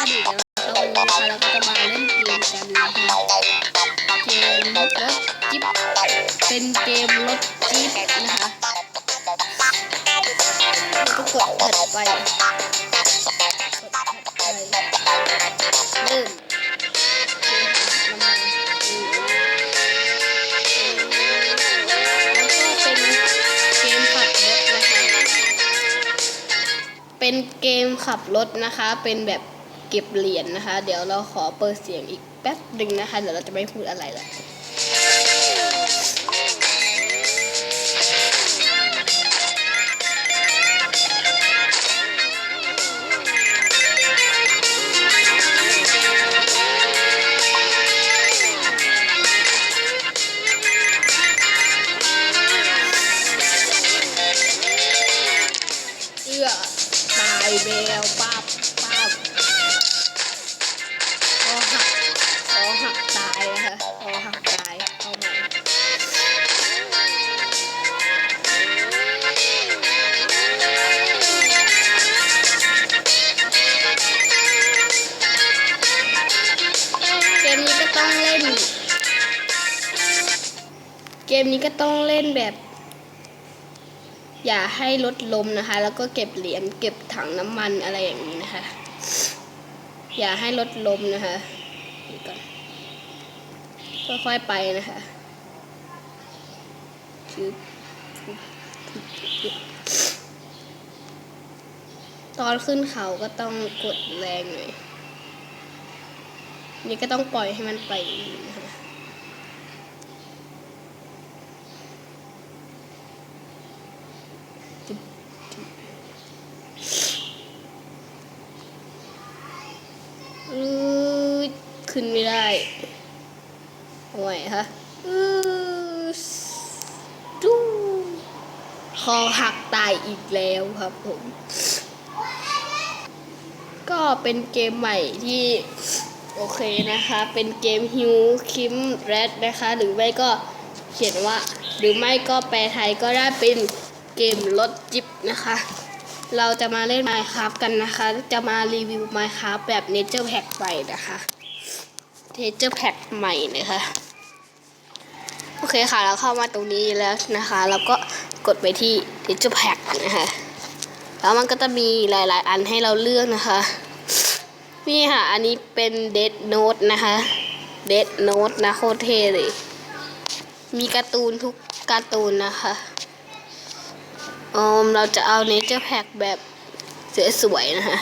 วัสดีกันนะครับวันนี้นะคะเราก็จะมาเล่นเกมกันนะคะเกมรถจิ๊บเป็นเกมรถจิ๊บนะคะก็กดถัดไปกดถัดไปเริ่มลงมาอืมแล้วก็เป็นเกมขับรถนะคะเป็นเกมขับรถนะคะ เป็นแบบ เก็บเหรียญนะคะ เดี๋ยวเราขอเปิดเสียงอีกแป๊บหนึ่งนะคะ เดี๋ยวเราจะไม่พูดอะไรแล้ว ต้องเล่นแบบ อย่าให้รถล้มนะคะ แล้วก็เก็บเหรียญเก็บถังน้ำมันอะไรอย่างนี้นะคะ อย่าให้รถล้มนะคะก่อนค่อยๆไปนะคะตอนขึ้นเขาก็ต้องกดแรงหน่อยนี่ก็ต้องปล่อยให้มันไปนะคะ อือ ขึ้นไม่ได้โอ้ยฮะอือดูคอหักตายอีกแล้วครับผม ก็เป็นเกมใหม่ที่ โอเคนะคะ เป็นเกมฮิวคิมแรดนะคะ หรือไม่ก็เขียนว่า หรือไม่ก็แปลไทยก็ได้เป็นเกมรถจิบนะคะ เราจะมาเล่น Minecraft กันนะคะ จะมารีวิว Minecraft แบบ Nature Pack ใหม่นะคะ Nature Pack ใหม่นะคะ โอเคค่ะเราเข้ามาตรงนี้แล้วนะคะแล้วก็กดไปที่ Nature Pack นะคะแล้วมันก็จะมีหลาย ๆ อันให้เราเลือกนะคะนี่ค่ะ อันนี้เป็น Dead Note นะคะ Dead Note นะโคตรเท่เลย มีการ์ตูนทุกการ์ตูนนะคะอมเราจะเอาเนเจอร์แพ็กแบบสวยๆนะคะ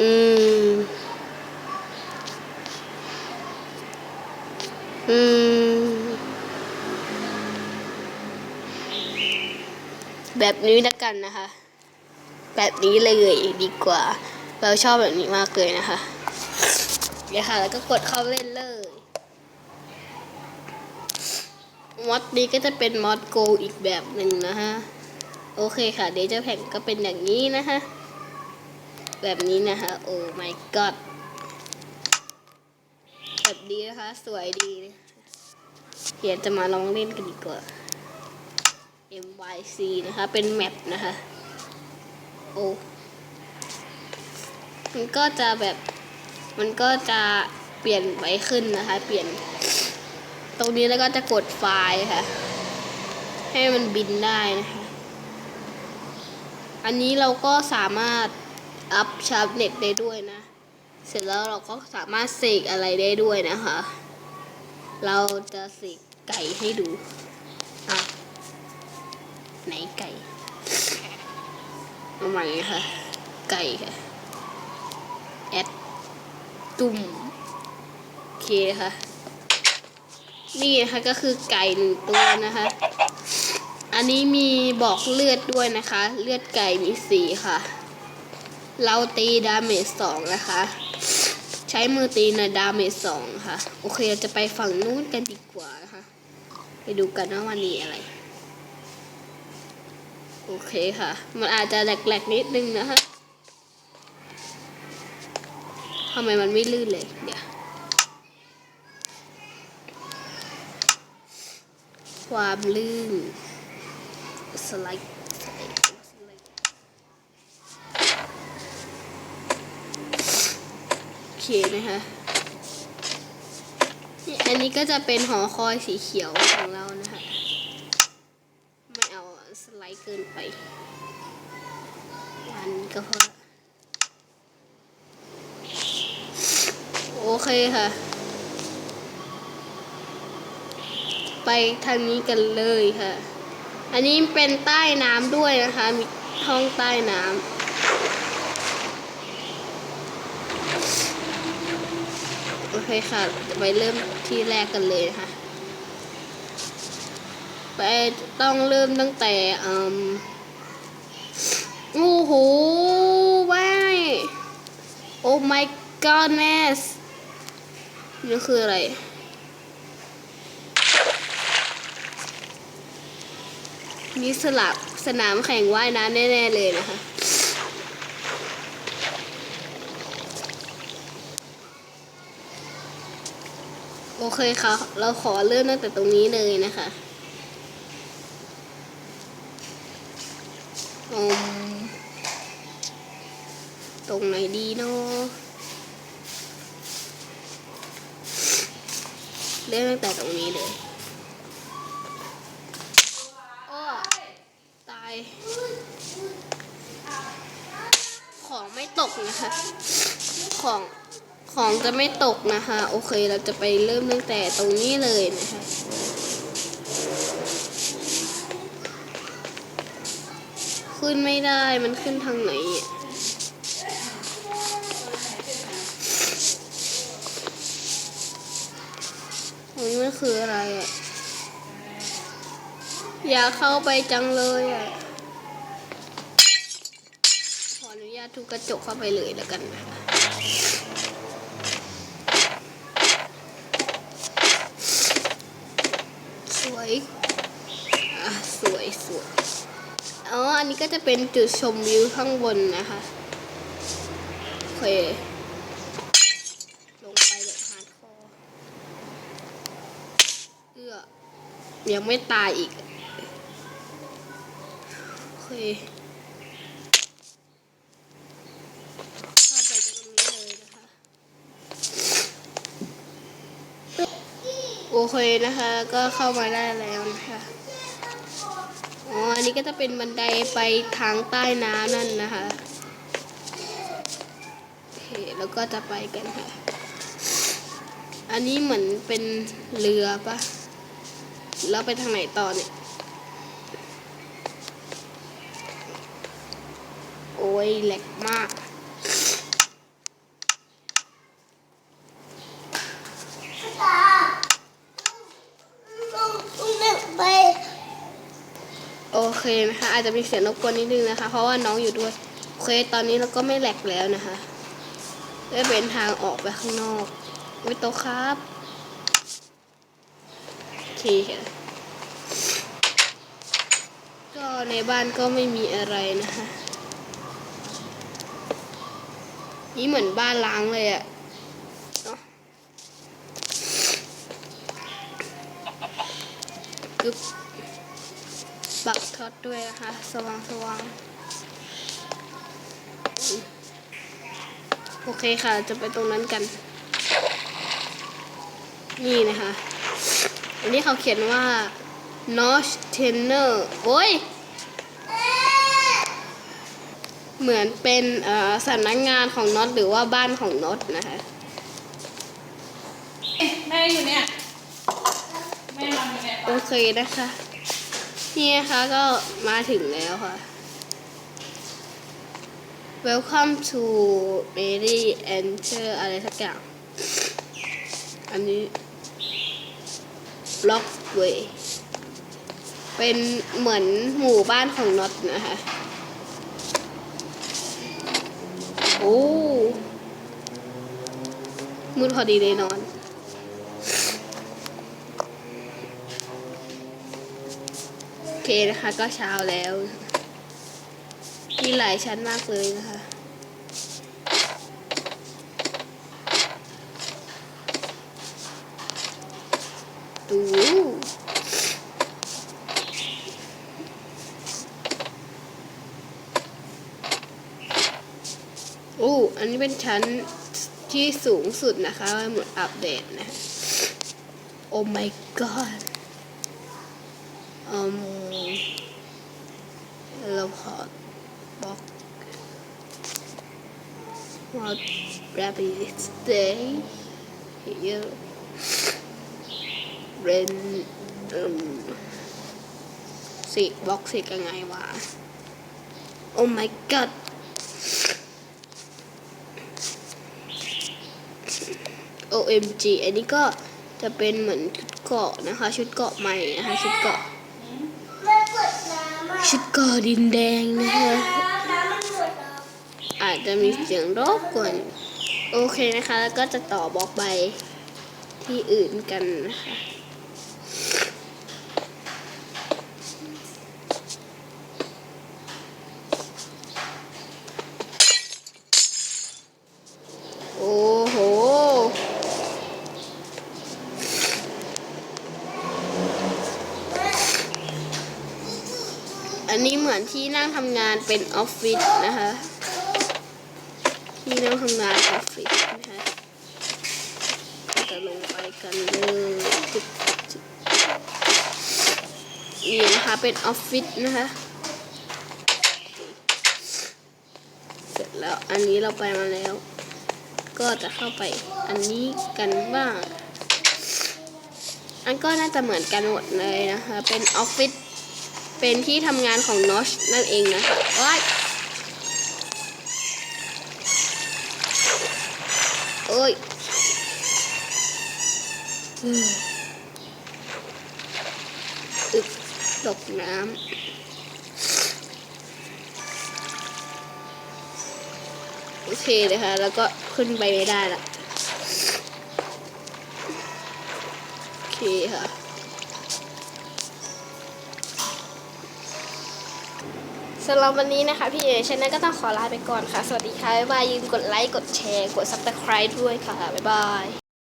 อืม อืม แบบนี้แล้วกันนะคะ แบบนี้เลยดีกว่า เราชอบแบบนี้มากเลยนะคะเดี๋ยวค่ะ แล้วก็กดเข้าเล่นเลยมอดนี้ก็จะเป็นมอดโกอีกแบบหนึ่งนะฮะ โอเคค่ะ เดจแพ็กก็เป็นอย่างนี้นะคะแบบนี้นะคะโอ้ my god แบบดีนะคะ สวยดีเดี๋ยวจะมาลองเล่นกันดีกว่า MYC นะคะ เป็นแมปนะคะ โอ้มันก็จะแบบ มันก็จะเปลี่ยนไปขึ้นนะคะ เปลี่ยน ตรงนี้แล้วก็จะกดไฟล์ค่ะ ให้มันบินได้นะคะ อันนี้เราก็สามารถอัพชาร์ปเน็ตได้ด้วยนะ เสร็จแล้วเราก็สามารถเสกอะไรได้ด้วยนะคะ เราจะเสกไก่ให้ดูอะไหนไก่เอาใหม่ค่ะ ไก่ค่ะ แอดตุ่มโอเคค่ะ นี่นะคะก็คือไก่หนึ่งตัวนะคะ อันนี้มีบอกเลือดด้วยนะคะ เลือดไก่มีสีค่ะ เราตีดาเมจสองนะคะ ใช้มือตีในดาเมจสองค่ะ โอเคเราจะไปฝั่งนู้นกันดีกว่านะคะ ไปดูกันว่าวันนี้อะไร โอเคค่ะ มันอาจจะแหลกๆนิดนึงนะคะทำไมมันไม่ลื่นเลย เดี๋ยวความลื่นสไลด์สไลด์สไลด์ เคนะคะนี่อันนี้ก็จะเป็นหอคอยสีเขียวของเรานะคะ ไม่เอาสไลด์เกินไป วันก็พอโอเคค่ะ ไปทางนี้กันเลยค่ะ อันนี้เป็นใต้น้ำด้วยนะคะ มีห้องใต้น้ำ โอ เคค่ะไปเริ่มที่แรกกันเลยนะคะไปต้องเริ่มตั้งแต่อืมโอ้โหว้ายโอ้ my godness นี่คืออะไรมีสลับสนามแข่งว่ายน้ำแน่ ๆ เลยนะคะ โอเคค่ะ เราขอเริ่มตั้งแต่ตรงนี้เลยนะคะตรงไหนดีเนาะเริ่มตั้งแต่ตรงนี้เลยโอ้ตาย ของไม่ตกนะคะ ของ ของจะไม่ตกนะคะ โอเคเราจะไปเริ่มตั้งแต่ตรงนี้เลยนะคะขึ้นไม่ได้มันขึ้นทางไหนอะตรงนี้มันคืออะไรอะ อยากเข้าไปจังเลยอะ ขออนุญาตทุกกระจกเข้าไปเลยแล้วกันนะคะ ส วยสวยสวยอ๋อ อันนี้ก็จะเป็นจุดชมวิวข้างบนนะคะโอเคลงไปแบบฮาร์ดคอร์เอื้อยังไม่ตายอีก โอเค เข้าไปตรงนี้เลยนะคะ โอ เคนะคะ ก็เข้ามาได้แล้วนะคะอ๋ออันนี้ก็จะเป็นบันไดไปทางใต้น้ำนั่นนะคะโอเคแล้วก็จะไปกันค่ะ อันนี้เหมือนเป็นเรือปะแล้วไปทางไหนต่อเนี่ย โอ้ยแหลกมาก โอ เคนะคะ อาจจะมีเสียงรบกวนนิดนึงนะคะ เพราะว่าน้องอยู่ด้วยโอเคตอนนี้เราก็ไม่แหลกแล้วนะคะได้เป็นทางออกไปข้างนอกวิโตครับโอเคค่ะก็ในบ้านก็ไม่มีอะไรนะคะ นี่เหมือนบ้านล้างเลยอะกึบ ปักท็อตด้วยนะคะ สว่างสว่างอุ๊ยโอเคค่ะ จะไปตรงนั้นกัน นี่นะคะ อันนี้เขาเขียนว่า Notch Tenner โอ้ย เหมือนเป็นเอ่อสำนักงานของน็อตหรือว่าบ้านของน็อตนะคะเอ๊ะแม่อยู่เนี่ย แม่นอนอยู่เนี่ย โอเคนะคะ นี่นะคะก็มาถึงแล้วค่ะ Welcome to Mary Enter อะไรสักอย่าง อันนี้ Blockway เป็นเหมือนหมู่บ้านของน็อตนะคะ โอ้ มืดพอดีเลยนอน โอ เคนะคะก็เช้าแล้วมีหลายชั้นมากเลยนะคะ ดูโอ้อันนี้เป็นชั้นที่สูงสุดนะคะหมดอัปเดตนะ โอ้ my god อืมเราขอบล็อก what rabbit day here เรนอืมสิบล็อกสิยังไงวะโอ้ my god OMG อันนี้ก็จะเป็นเหมือนชุดเกาะนะคะ ชุดเกาะใหม่นะคะ ชุดเกาะ แม่เปิดน้ำอะ ชุดกอดินแดงนะคะอาจจะมีเสียงรบกวนโอเคนะคะ แล้วก็จะต่อบล็อกไปที่อื่นกันนะคะ โอ้โห อั นนี้เหมือนที่นั่งทำงานเป็นออฟฟิศนะคะ ที่นั่งทำงานออฟฟิศนะคะก็จะลงไปกันเลยนี่นะคะเป็นออฟฟิศนะคะ เสร็จแล้วอันนี้เราไปมาแล้ว ก็จะเข้าไปอันนี้กันบ้าง อันก็น่าจะเหมือนกันหมดเลยนะคะ เป็นออฟฟิศ เป็นที่ทำงานของนอชนั่นเองนะว้ายโอ้ยอืมอึกตกน้ำโอเคเลยค่ะแล้วก็ขึ้นไปไม่ได้ละโอเคค่ะ สำหรับวันนี้นะคะ พี่เอชนะก็ต้องขอลาไปก่อนค่ะ สวัสดีค่ะ บ๊ายบาย อย่าลืมกดไลค์ กดแชร์ กด subscribe ด้วยค่ะ บ๊ายบาย